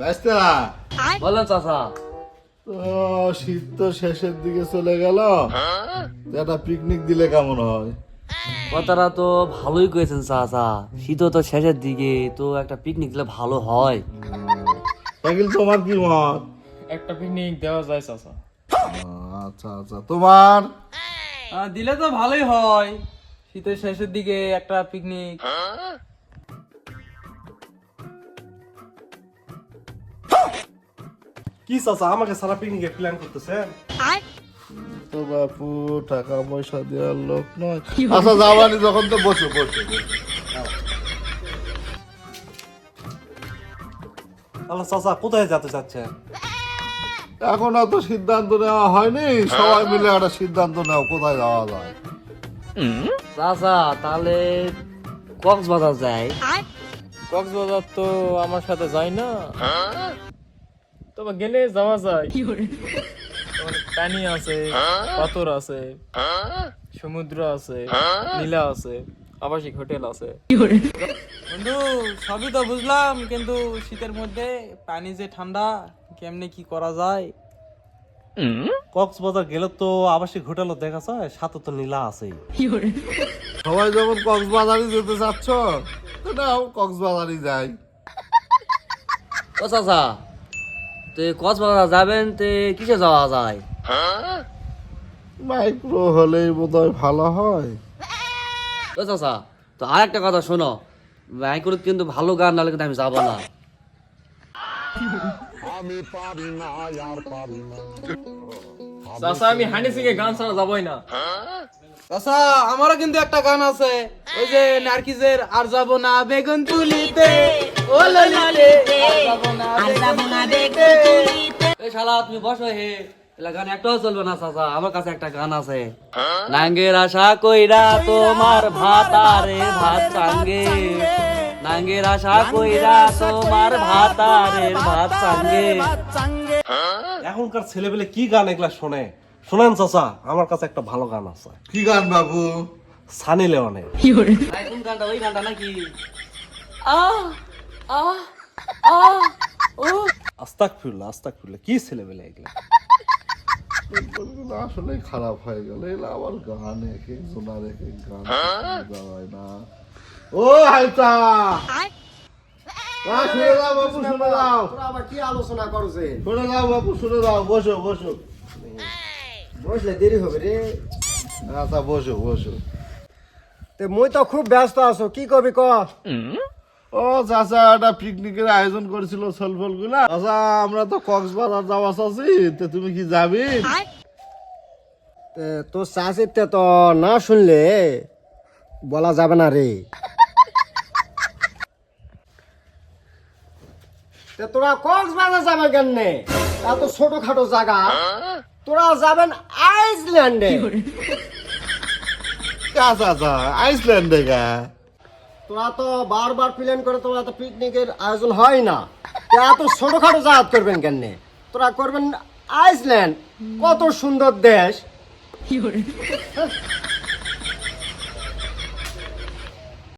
ব্যস্তারা বলেন চাচা। তো শীত তো শেষের দিকে চলে গেল। একটা পিকনিক দিলে কেমন হয়? কথাটা তো ভালোই করেছেন চাচা। শীত তো শেষের দিকে তো একটা পিকনিক দিলে ভালো হয়। শাকিল তোমার কি মত? একটা পিকনিক দেওয়া যায় চাচা। আচ্ছা আচ্ছা। তোমার? দিলে তো ভালোই হয়। শীতের শেষের দিকে একটা পিকনিক কি চাচা আমাকে সারা পিকনিকে প্ল্যান করতেছেন তো বাপু টাকা পয়সা দেওয়ার লোক নয়। আচ্ছা যাবানি যখন তো বসো বসো। আল্লাহ চাচা কোথায় যেতে চাচ্ছেন? এখন অত সিদ্ধান্ত নেওয়া হয়নি। সবাই মিলে একটা সিদ্ধান্ত নাও কোথায় যাওয়া যায়। চাচা তাহলে কক্সবাজার যায় কক্সবাজার তো আমার সাথে যায় না। তবে গেলে যাওয়া যায়। পানি আছে পাথর আছে সমুদ্র আছে নীলা আছে আবাসিক হোটেল আছে। বন্ধু সবই তো বুঝলাম কিন্তু শীতের মধ্যে পানি যে ঠান্ডা কেমনে কি করা যায়? কক্সবাজার গেলে তো আবাসিক হোটেলও দেখা যায় সাথে তো নীলা আছেই। সবাই যখন কক্সবাজারই যেতে চাচ্ছ তো নাও কক্সবাজারই যাই। ও চাচা তো কক্সবাজার যাবেন তে কিসে যাওয়া যায়? মাইক্রো হলেই বোধহয় ভালো হয়। চাচা তো আর একটা কথা শোনো। মাইক্রো কিন্তু ভালো গান নাহলে কিন্তু আমি যাব না। চাচা আমি হানি সিং গান ছাড়া যাবই না। চাচা আমারও কিন্তু একটা গান আছে। ওই যে নার্কিজের আর যাব না বেগুন তুলিতে। ও ললিতে আর যাব না এই শালা তুমি বসো হে। এলা গান একটাও চলবে না চাচা। আমার কাছে একটা গান আছে। নাঙ্গের আশা কইরা তোমার ভাত আরে ভাত চাঙ্গে। নাঙ্গের আশা কইরা তোমার ভাত আরে ভাত চাঙ্গে। এখনকার ছেলেবেলে কি গান এগুলা শোনে? শোনেন চাচা আমার কাছে একটা ভালো গান আছে। কি গান বাবু? সানি লেওয়ানের কোন গানটা? ওই গানটা নাকি? আহ আহ আহ ও। আস্তাক ফিরলো আস্তাক ফিরলো কি ছেলেবেলে এগুলা? এগুলো আসলে খারাপ হয়ে গেল। আবার গান এক এক জোনার এক গান যায় না। ও হাইতা শুনে যাও বাবু শুনে যাও। আবার কি আলোচনা করছে? শুনে যাও বাবু শুনে যাও। বসো বসো। বসলে দেরি হবে রে। আচ্ছা বসো বসো। তে মুই তো খুব ব্যস্ত আছো কি কবি ক? ও চাচা একটা পিকনিকের আয়োজন করেছিল সলফলগুলা চাচা আমরা তো কক্সবাজার যাওয়া চাচ্ছি তো তুমি কি যাবি? তে তোর চাষিতে তো না শুনলে বলা যাবে না রে। তোরা কক্সবাজার যাবে কেন এত ছোটখাটো জায়গা। তোরা যাবেন আইসল্যান্ডে। আচ্ছা আচ্ছা আইসল্যান্ডে গা। তোরা তো বারবার প্ল্যান করে তোরা তো পিকনিকের আয়োজন হয় না। তোরা তো ছোটখাটো জাহাজ করবেন কেন তোরা করবেন আইসল্যান্ড। কত সুন্দর দেশ।